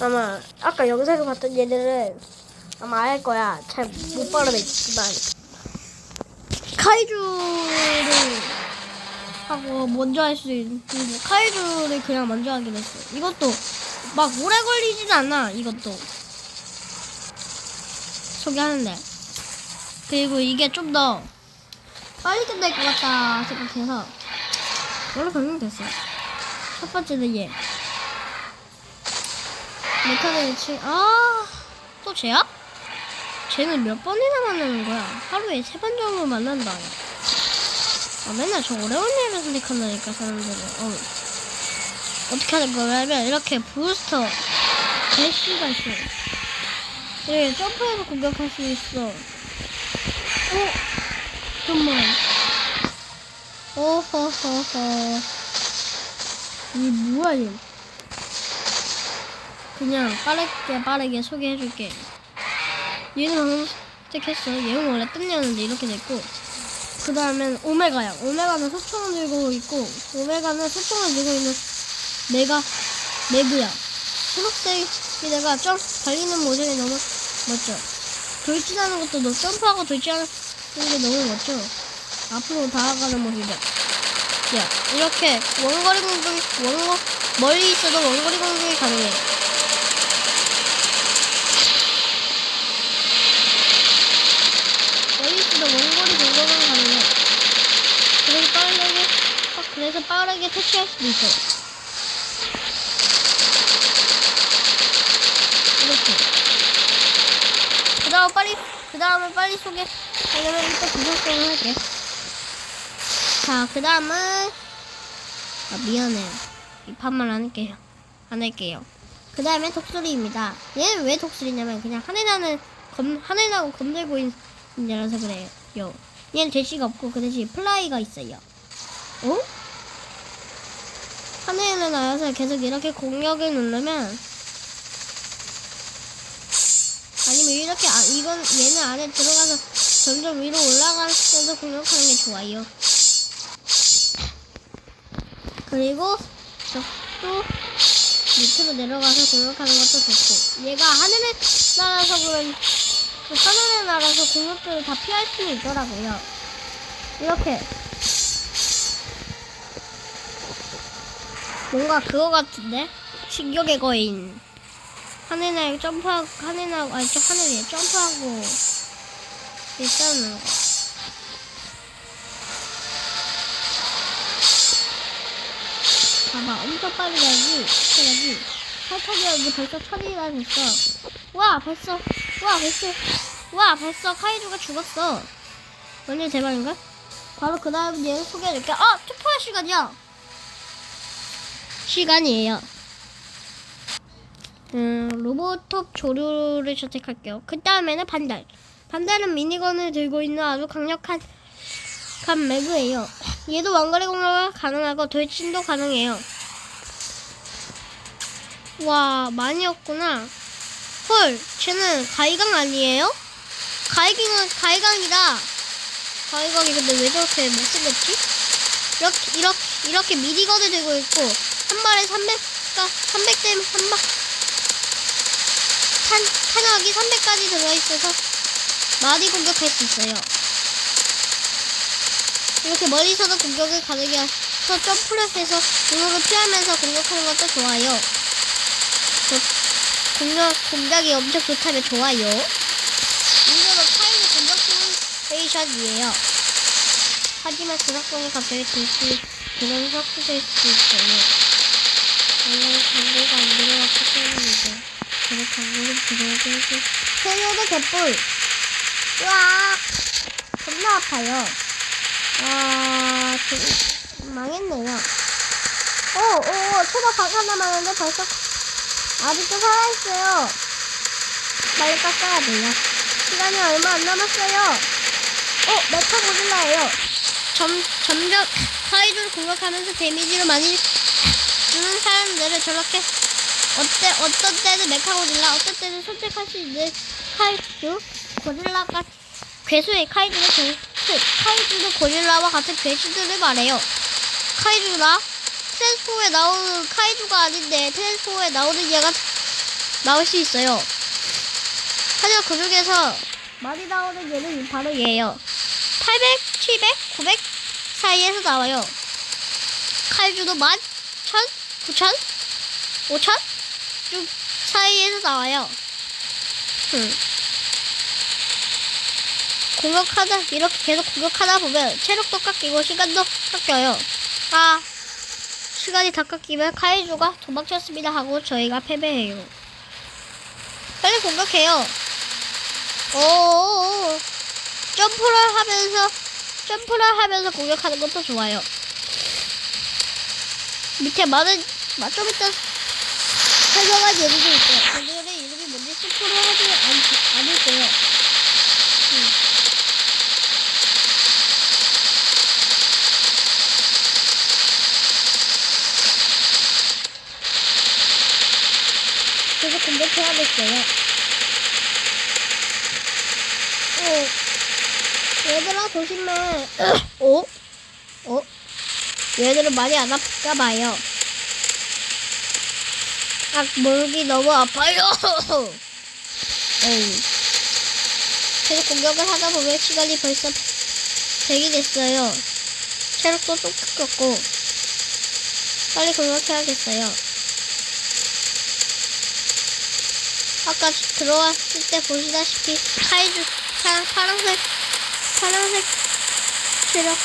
아마 아까 영상을 봤던 얘들은 아마 알 거야. 잘 못 발음했지만 카이주를 하고 먼저 할 수 있는 카이주를 그냥 먼저 하기로 했어. 이것도 막 오래 걸리진 않아. 이것도 소개하는데 그리고 이게 좀 더 빨리 끝날 것 같다 생각해서 원래 변경됐어. 첫 번째는 얘. 메카를 치, 아, 또 쟤야? 쟤는 몇 번이나 만나는 거야? 하루에 세 번 정도 만난다. 아, 맨날 저 어려운 일을 선택한다니까, 사람들은. 어. 어떻게 하는 거냐면, 이렇게 부스터, 대시가 있어. 이렇게 점프해서 공격할 수 있어. 어? 잠깐만. 오호호호. 이 뭐야, 얘. 그냥 빠르게 빠르게 소개해줄게. 얘는 방금 선택했어. 얘는 원래 뜬냐는데 이렇게 됐고. 그 다음엔 오메가야. 오메가는 소총을 들고 있고, 오메가는 소총을 들고 있는 내가, 매그야. 초록색이 내가 점 달리는 모습이 너무 멋져. 돌진하는 것도 너 점프하고 돌진하는 게 너무 멋져. 앞으로 다가가는 모습이야. 야, 이렇게 원거리 공격이, 원거, 멀리 있어도 원거리 공격이 가능해. 멀리 있어도 원거리 공격은 가능해. 그래서 빠르게, 어, 그래서 빠르게 퇴치할 수도 있어. 이렇게. 그 다음 빨리, 그 다음에 빨리 소개 하려면 일단 구독을 할게. 자, 그 다음은, 아, 미안해요. 이 판만 안 할게요. 안 할게요. 그 다음에 독수리입니다. 얘는 왜 독수리냐면 그냥 하늘 나는 검, 하늘 나고 검들고 있는 자라서 그래요. 얘는 대시가 없고 그 대신 플라이가 있어요. 어? 하늘을 날아서 계속 이렇게 공격을 누르면 아니면 이렇게 아, 이건 얘는 안에 들어가서 점점 위로 올라가면서 공격하는 게 좋아요. 그리고 적도 밑으로 내려가서 공격하는 것도 좋고 얘가 하늘에 날아서 그런 하늘에 날아서 공격들을 다 피할 수 있더라고요. 이렇게 뭔가 그거 같은데? 신격의 거인. 하늘에 점프하고 하늘에 아니 저 하늘에 점프하고 있다는 거. 봐봐 엄청 빨리 가지. 가지. 탈타기가 이제 벌써 처리가 됐어. 와 벌써. 와 벌써. 와 벌써 카이주가 죽었어. 완전 대박인가? 바로 그 다음 얘 소개해줄게. 아 투표할 시간이야 시간이에요 음 로보톱 조류를 선택할게요 그 다음에는 반달 반달은 미니건을 들고 있는 아주 강력한 간 매그예요. 얘도 원거리 공격가 가능하고 돌진도 가능해요. 와 많이었구나. 헐, 쟤는 가이강 아니에요? 가이강은 가이강이다. 가이강이 근데 왜 저렇게 못생겼지? 이렇게 이렇게 이렇게 미니건을 들고 있고 한 발에 300가 300대 한 발. 탄 탄약이 300까지 들어 있어서 많이 공격할 수 있어요. 이렇게 멀리서도 공격을 가능해 해서 점프를 해서 공격을 피하면서 공격하는 것도 좋아요. 저 공격, 공격이 엄청 좋다면 좋아요. 이거는 타이의 공격 시뮬레이션이에요. 하지만 조작성이 갑자기 들수 그런 삭제될 수도 있어요. 왜냐면 광고가 안 들어갔기 때문이죠. 그래서 광고를 들어오게 해줄 세요도 개뿔! 으악! 겁나 아파요. 와, 좀 망했네요. 오, 오, 초밥 박 하나 남았는데 벌써 아직도 살아있어요. 빨리 깎아야 돼요. 시간이 얼마 안 남았어요. 어, 메타 고릴라예요. 점, 점점 사이드를 공격하면서 데미지를 많이 음, 주는 사람들을 저렇게 어때 어떤 때는 메카고질라 어떤 때는 선택할 수 있는 카이주 고릴라가 괴수의 카이주는 괴수 카이주는 고릴라와 같은 괴수들을 말해요. 카이주라 트랜스포에 나오는 카이주가 아닌데 트랜스포에 나오는 얘가 나올 수 있어요. 하지만 그 중에서 많이 나오는 얘는 바로 얘예요. 800, 700, 900 사이에서 나와요. 칼주도 만 9천? 5천? 좀 사이에서 나와요. 음. 공격하다 이렇게 계속 공격하다 보면 체력도 깎이고 시간도 깎여요. 아 시간이 다 깎이면 카이주가 도망쳤습니다 하고 저희가 패배해요. 빨리 공격해요. 오 점프를 하면서 점프를 하면서 공격하는 것도 좋아요. 밑에 많은 이따 설명한 예들도 있어요. 그들의 이름이 뭔지 스포를 하지 않, 않을 거예요. 음. 계속 공격해야겠어요. 어, 얘들아 조심해. 어? 어? 얘들은 많이 안 아플까 봐요. 아, 목이 너무 아파요. 에이. 계속 공격을 하다 보면 시간이 벌써 100이 됐어요. 체력도 좀 깎였고. 빨리 공격해야겠어요. 아까 들어왔을 때 보시다시피 카이주 파랑, 파란색 파란색 체력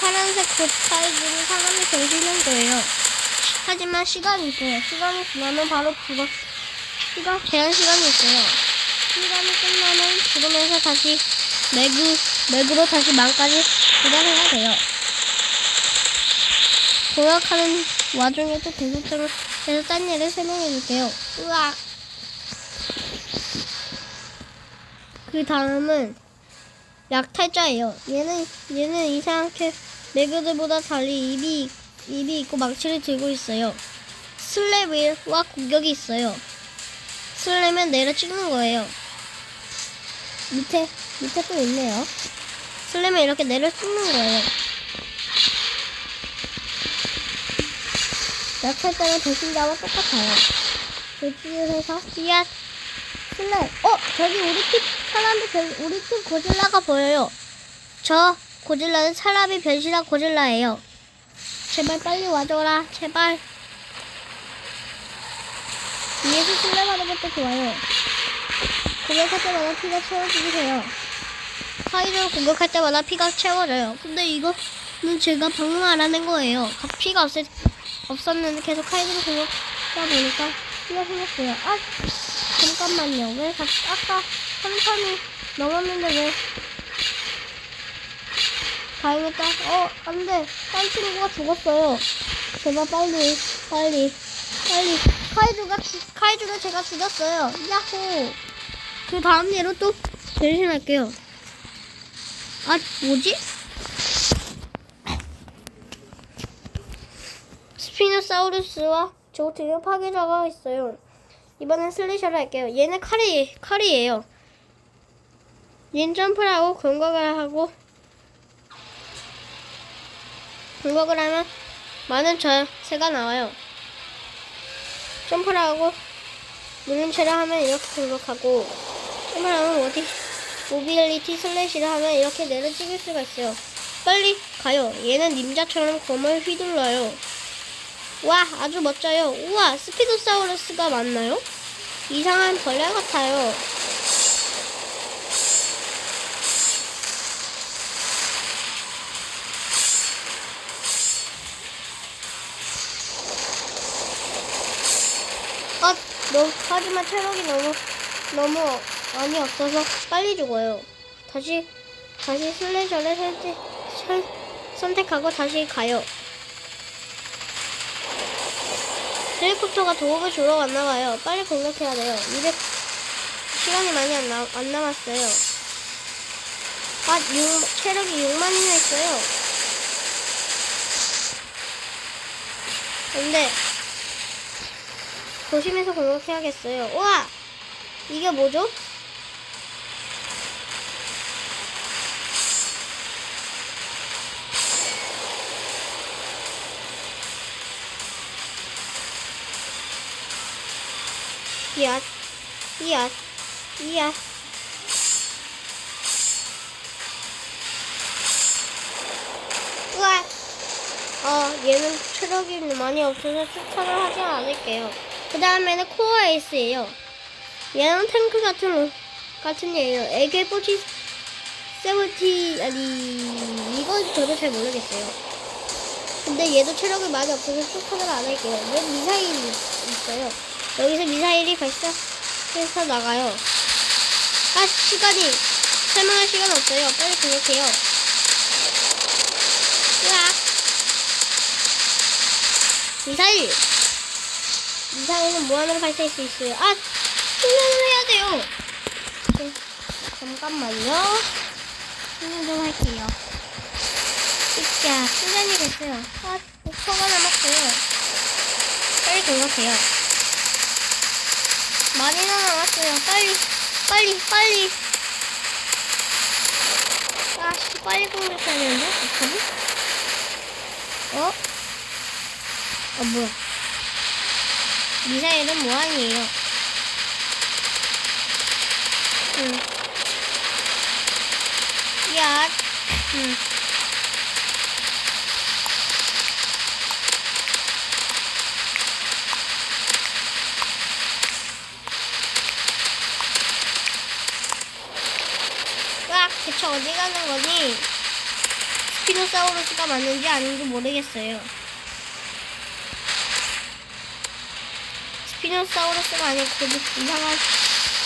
파란색 곧 카이주는 사람이 변신한 거예요. 하지만 시간이 있어요. 시간이 지나면 바로 죽어. 시간 제한 시간이 있어요. 시간이 끝나면 죽으면서 다시 매그 매그로 다시 만까지 도달해야 돼요. 공격하는 와중에도 계속적으로 계속 딴 일을 설명해 줄게요. 으악. 그 다음은 약탈자예요. 얘는 얘는 이상하게 매그들보다 달리 입이 입이 있고 망치를 들고 있어요. 슬랩과 공격이 있어요. 슬랩은 내려 찍는 거예요. 밑에 밑에 또 있네요. 슬랩은 이렇게 내려 찍는 거예요. 약탈자는 배신자와 똑같아요. 배치해서 씨앗 슬랩. 어 저기 우리 팀 사람이 변 우리 팀 고질라가 보여요. 저 고질라는 사람이 변신한 고질라예요. 제발 빨리 와줘라. 제발. 위에서 슬랩하는 것도 좋아요. 공격할 때마다 피가 채워지세요. 카이드를 공격할 때마다 피가 채워져요. 근데 이거는 제가 방금 알아낸 거예요. 각 피가 없을, 없었는데 계속 카이드를 공격하다 보니까 피가 생겼어요. 아, 잠깐만요. 왜 자, 아까 3천이 넘었는데 왜 다행이다. 어, 안 돼. 딴 친구가 죽었어요. 제발 빨리, 빨리, 빨리. 카이주가, 죽- 카이주를 제가 죽였어요. 야호. 그 다음 예로 또 변신할게요. 아, 뭐지? 스피노사우루스와 저 등에 파괴자가 있어요. 이번엔 슬래셔를 할게요. 얘는 칼이, 칼이에요. 얘는 점프를 하고 공격을 하고 공격을 하면 많은 저새가 나와요. 점프를 하고 채를 하면 이렇게 공격하고 점프를 하면 어디 모빌리티 슬래시를 하면 이렇게 내려 찍을 수가 있어요. 빨리 가요. 얘는 닌자처럼 검을 휘둘러요. 와 아주 멋져요. 우와 스피노사우루스가 맞나요? 이상한 벌레 같아요. 너무, 하지만 체력이 너무, 너무 많이 없어서 빨리 죽어요. 다시, 다시 슬래셔를 선택, 선, 선택하고 다시 가요. 헬리콥터가 도움을 주러 왔나 봐요. 빨리 공격해야 돼요. 200, 시간이 많이 안, 남, 안 남았어요. 아, 6, 체력이 6만이나 있어요. 근데, 조심해서 공격해야겠어요. 우와! 이게 뭐죠? 이야, 이야, 이야. 우와. 어, 얘는 체력이 많이 없어서 추천을 하지 않을게요. 그 다음에는 코어 에이스예요. 얘는 탱크 같은, 같은 얘예요. 에게 포지, 세븐티, 아니, 이건 저도 잘 모르겠어요. 근데 얘도 체력이 많이 없어서 추천을 안 할게요. 얘 미사일이 있어요. 여기서 미사일이 발사해서 나가요. 아, 시간이, 설명할 시간 없어요. 빨리 공격해요. 으악. 미사일! 미사일은 무한으로 발사할 수 있어요. 아! 충전을 해야 돼요! 네, 잠깐만요. 충전 좀 할게요. 있자, 충전이 됐어요. 아, 5%가 남았어요. 빨리 공격해요. 많이나 남았어요. 빨리, 빨리, 빨리. 아, 씨, 빨리 공격해야 되는데? 어떡하지? 어? 아, 뭐야. 미사일은 무한이에요. 응. 야, 응. 으악, 대체 어디 가는 거니? 스피노사우루스가 맞는지 아닌지 모르겠어요. 스피노사우루스가 아니고 그 이상한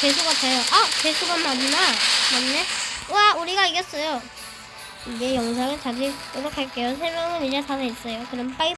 개수 같아요. 아, 개수가 맞나? 맞네. 와, 우리가 이겼어요. 이제 영상을 다시 하도록 할게요. 설명은 이제 다 됐어요. 그럼 빠이